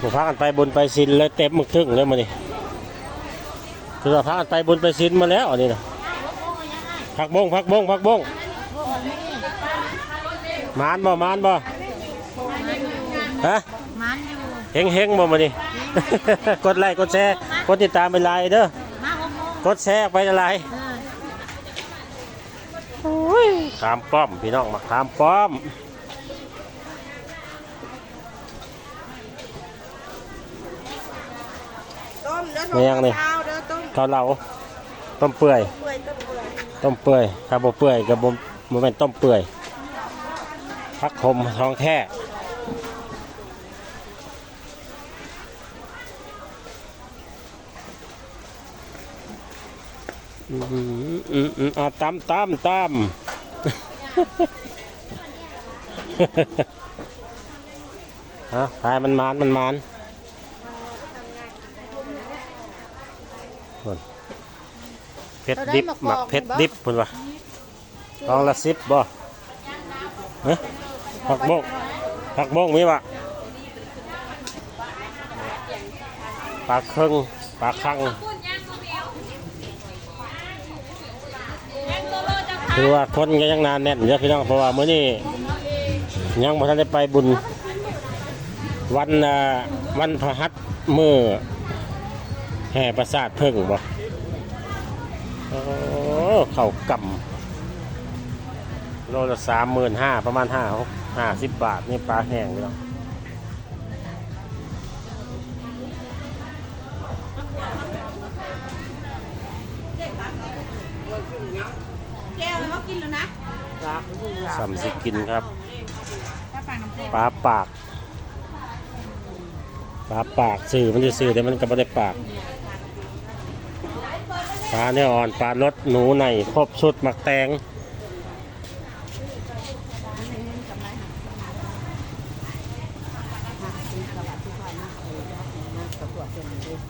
บุพากันไปบุญไปศิลแล้วเต็มมึกทึ่งเลยมานี่คือว่าพากันไปบุญไปศิลมาแล้วอันนี้นะพักบงพักบงพักบงมานบ่มานบ่ฮะมันอยู่เฮงเฮงบ่มานี่กดไลค์กดแชร์กดติดตามไปไลน์เด้อมาหกโมงกดแชร์ไปไลน์เออขามป้อมพี่น้องมาขามป้อม มเด้อไม่ยังนี่เช้าเด้อต้มเกาเหลาต้มเปื่อย เปื่อยต้มเปื่อยต้มเปื่อยถ้าบ่เปื่อยกับบ่บ่แม่นต้มเปื่อยพักคมท้องแท้อืมอืมอืมอ่าตามตามตามฮะพายมันมานมันมานนู่น เพชรดิบหมักเพชรดิบพุ่นวะลองละสิบบ่เฮ้ยผักบงผักบงมีวะปลาครึ่งปลาคังคือว่าคนก็ยังหนานแน่นเยอะพี่น้องเพราะว่ามื้อนี้ยังบ่ทันได้ไปบุญ วันอ่าวันพระหัสมือแห่ประสาทเพิ่งบ่โอ้ เข่ากำโลละสามหมื่นห้าประมาณห้าห้าสิบบาท นี่ปลาแห้งแล้วแก้วเขากินแล้วนะสัมสิกินครับถ้าปลาน้ำแก้วปลาปาก ปลาปากสื่อมันจะสื่อแต่มันก็ไม่ได้ปาก ปลาเนื้ออ่อนปลารสหนูในครบชุดหมักแตง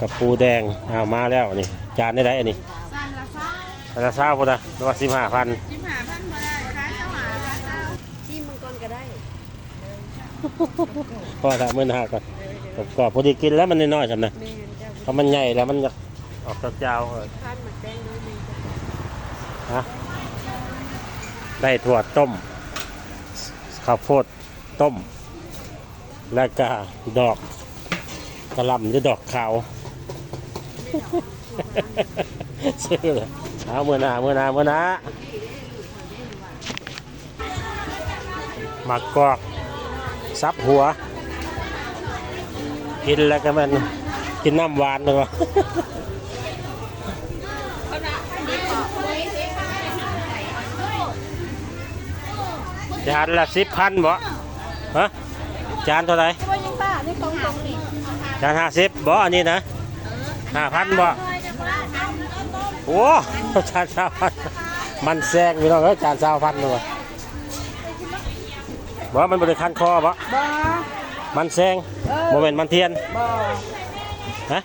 กับปูแดงเอามาแล้วนี่จานได้ไรอันนี้สั้นละเช้าอันละเช้าพุ่นนะรือว่าสิบห้าพันชิมหาพันมาได้ขายเจ้าหาขายเจ้าชิมมังกรก็ได้ก็ถ้ามื่นห้าก่อนกรอบพอดีกินแล้วมันน้อยๆสำนะเจ้าถ้ามันใหญ่แล้วมันจะ ออกเจ้าๆเออพันหมักแดงด้วยแม่นเจ้าฮะได้ถั่วต้ม ข้าวโพดต้ม แล้วก็ดอกกระหลำหรือดอกขาวชื่อเลยเอาเมื่อหนาเมื่อหนาเมื่อหนาหมักกอกซับหัว กินแล้วก็มันกินน้ำหวานเลยวะ จานละสิบพันบ่ฮะจานเท่าไหร่ช่วยยังป้านี่ตรงตรงนี่จานห้าสิบบ่อันนี้นะห้าพันบ่โอ้จานสามพันมันแซงพี่น้องเอ้ยจานสามพันเลยบ่มันบริคันคอบ่บ่มันแซงโมเมนต์มันเทียนบ่ฮะ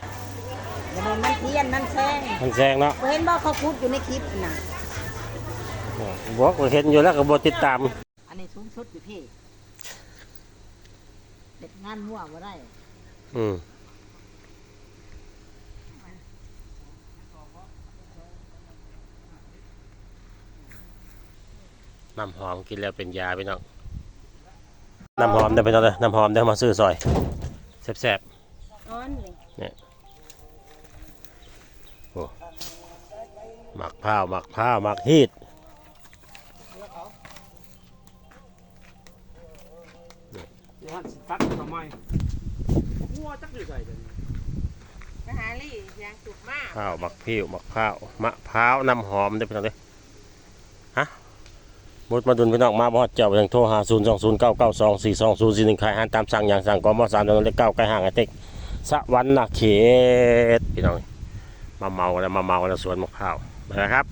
อย่ามันมันเทียนมันแซงมันแซงเนาะเห็นบ่เขาพูดอยู่ในคลิปน่ะบอกว่าเห็นอยู่แล้วก็บ่ติดตาม อันนี้สูงสุดอยู่พี่เด็ดงานมั่วบ่ได้อืมน้ำหอมกินแล้วเป็นยาพี่น้อง น้ำหอมเดี๋ยวไปน้องเลยน้ำหอมเดี๋ยวมาซื้อซอยแซ่บอ้อนเลยๆเนี่ยโอ้หมักผ้าวหมักผ้าวหมักฮีด ย้อนตักทำไมหัวจักอยู่ใส่เดี๋ยวนี้ไปหาลี่ยางจุกมากข้าวมักพิ้วมักผ้าวมะพร้าวน้ำหอมเดี๋ยวไปน้องเลยฮะมุดมาดุนพี่น้องมาบอดเจ้ายังโทรหา0 2 0 9 9 2 4 2 0 4 1ขายอาหารตามสั่งอย่างสั่งกอมอสามเดือนเลขเก้าใกล้ห่างไอเต็กสะวันนาเขตพี่น้องมาเมาแล้วมาเมาแล้วสวนมะพร้าวนะครับ